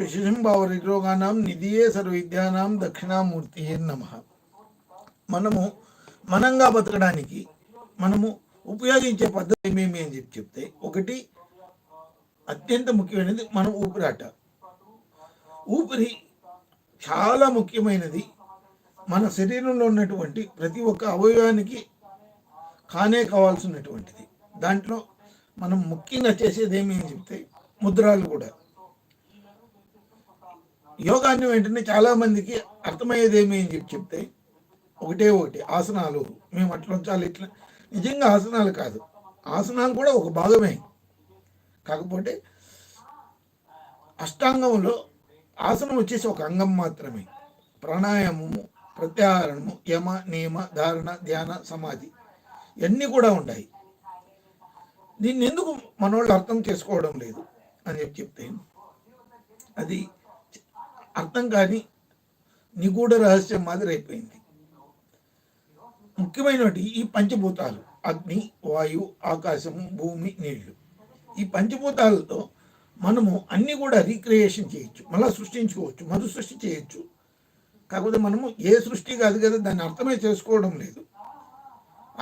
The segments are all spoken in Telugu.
విశేషంభావరిరోగానాం నిధియే సర్వవిద్యానాం దక్షిణామూర్తి నమ. మనము మనంగా బతకడానికి మనము ఉపయోగించే పద్ధతి ఏమేమి అని చెప్పి చెప్తే ఒకటి అత్యంత ముఖ్యమైనది మనం ఊపిరాట. ఊపిరి చాలా ముఖ్యమైనది. మన శరీరంలో ఉన్నటువంటి ప్రతి ఒక్క అవయవానికి కానే కావాల్సినటువంటిది. దాంట్లో మనం ముఖ్యంగా చేసేది ఏమి అని చెప్తే ముద్రాలు కూడా. యోగాన్ని వెంటనే చాలా మందికి అర్థమయ్యేది ఏమి అని చెప్పి చెప్తే ఒకటే ఒకటి ఆసనాలు. మేము అట్లా ఉంచాలి ఇట్లా. నిజంగా ఆసనాలు కాదు. ఆసనాలు కూడా ఒక భాగమే. కాకపోతే అష్టాంగంలో ఆసనం వచ్చేసి ఒక అంగం మాత్రమే. ప్రాణాయామము ప్రత్యాహారణము యమ నియమ ధారణ ధ్యాన సమాధి ఇవన్నీ కూడా ఉంటాయి. దీన్ని ఎందుకు మనోళ్ళు అర్థం చేసుకోవడం లేదు అని చెప్పి చెప్తే అది అర్థం కాని నిగూఢ రహస్యం మాదిరి అయిపోయింది. ముఖ్యమైనటి ఈ పంచభూతాలు అగ్ని వాయువు ఆకాశము భూమి నీళ్ళు. ఈ పంచభూతాలతో మనము అన్నీ కూడా రీక్రియేషన్ చేయొచ్చు. మళ్ళీ సృష్టించుకోవచ్చు మరు సృష్టి చేయొచ్చు. కాకపోతే మనము ఏ సృష్టి కాదు కదా దాన్ని అర్థమే చేసుకోవడం లేదు.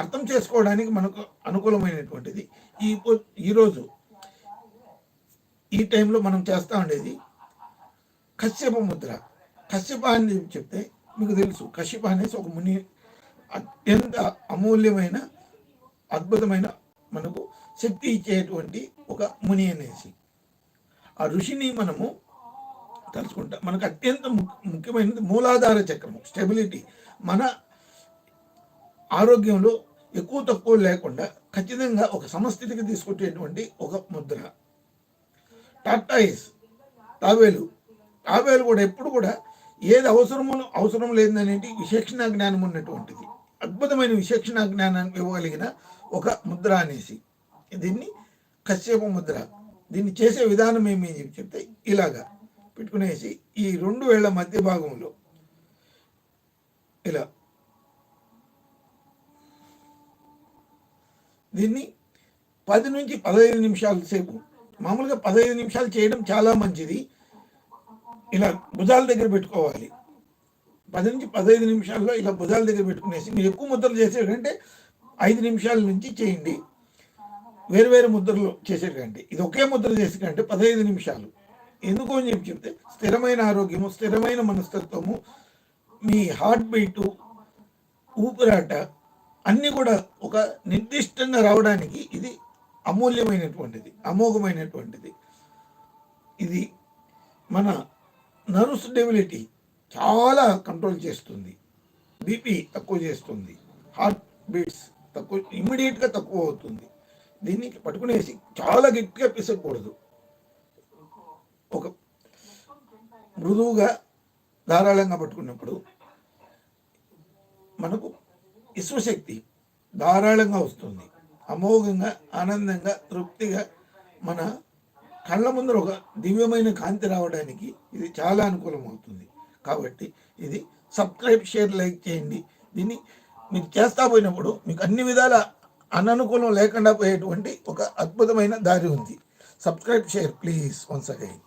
అర్థం చేసుకోవడానికి మనకు అనుకూలమైనటువంటిది. ఈ ఈరోజు ఈ టైంలో మనం చేస్తూ ఉండేది కశ్యప ముద్ర. కశ్యప అని చెప్తే మీకు తెలుసు. కశ్యప అనేసి ఒక ముని అత్యంత అమూల్యమైన అద్భుతమైన మనకు శక్తి ఇచ్చేటువంటి ఒక ముని అనేసి. ఆ ఋషిని మనము తలుచుకుంటాం మనకు అత్యంత ముఖ్యమైనది మూలాధార చక్రము స్టెబిలిటీ. మన ఆరోగ్యంలో ఎక్కువ తక్కువ లేకుండా ఖచ్చితంగా ఒక సమస్థితికి తీసుకొచ్చేటువంటి ఒక ముద్ర. టాటాయిస్ తావేలు తాబేలు కూడా ఎప్పుడు కూడా ఏది అవసరమో అవసరం లేదనేటి విశేషణ జ్ఞానం ఉన్నటువంటిది. అద్భుతమైన విశేషణ జ్ఞానాన్ని ఇవ్వగలిగిన ఒక ముద్ర అనేసి. దీన్ని కశ్యప ముద్ర. దీన్ని చేసే విధానం ఏమి అని చెప్తే ఇలాగా పెట్టుకునేసి ఈ రెండు వేళ్ళ మధ్య భాగంలో ఇలా. దీన్ని పది నుంచి పదహైదు నిమిషాల సేపు మామూలుగా పదహైదు నిమిషాలు చేయడం చాలా మంచిది. ఇలా భుజాల దగ్గర పెట్టుకోవాలి. పది నుంచి పదహైదు నిమిషాల్లో ఇలా భుజాల దగ్గర పెట్టుకునేసి మీరు ఎక్కువ ముద్రలు చేసేటంటే ఐదు నిమిషాల నుంచి చేయండి. వేరు వేరు ముద్రలు చేసేటంటే ఇది ఒకే ముద్ర చేసేటంటే పదహైదు నిమిషాలు. ఎందుకు అని చెప్పి చెప్తే స్థిరమైన ఆరోగ్యము స్థిరమైన మనస్తత్వము మీ హార్ట్ బీటు ఊపిరాట అన్నీ కూడా ఒక నిర్దిష్టంగా రావడానికి ఇది అమూల్యమైనటువంటిది అమోఘమైనటువంటిది. ఇది మన నర్వ్ స్టెబిలిటీ చాలా కంట్రోల్ చేస్తుంది. బీపీ తక్కువ చేస్తుంది. హార్ట్ బీట్స్ తక్కువ ఇమ్మీడియట్గా తక్కువ అవుతుంది. దీన్ని పట్టుకునేసి చాలా గట్టిగా పిసకూడదు. ఒక మృదువుగా ధారాళంగా పట్టుకున్నప్పుడు మనకు విశ్వశక్తి ధారాళంగా వస్తుంది. అమోఘంగా ఆనందంగా తృప్తిగా మన కళ్ళ ముందర ఒక దివ్యమైన కాంతి రావడానికి ఇది చాలా అనుకూలం అవుతుంది కాబట్టి ఇది సబ్స్క్రైబ్ షేర్ లైక్ చేయండి. దీన్ని మీరు చేస్తా పోయినప్పుడు మీకు అన్ని విధాల అననుకూలం లేకుండా పోయేటువంటి ఒక అద్భుతమైన దారి ఉంది. Subscribe share please once again.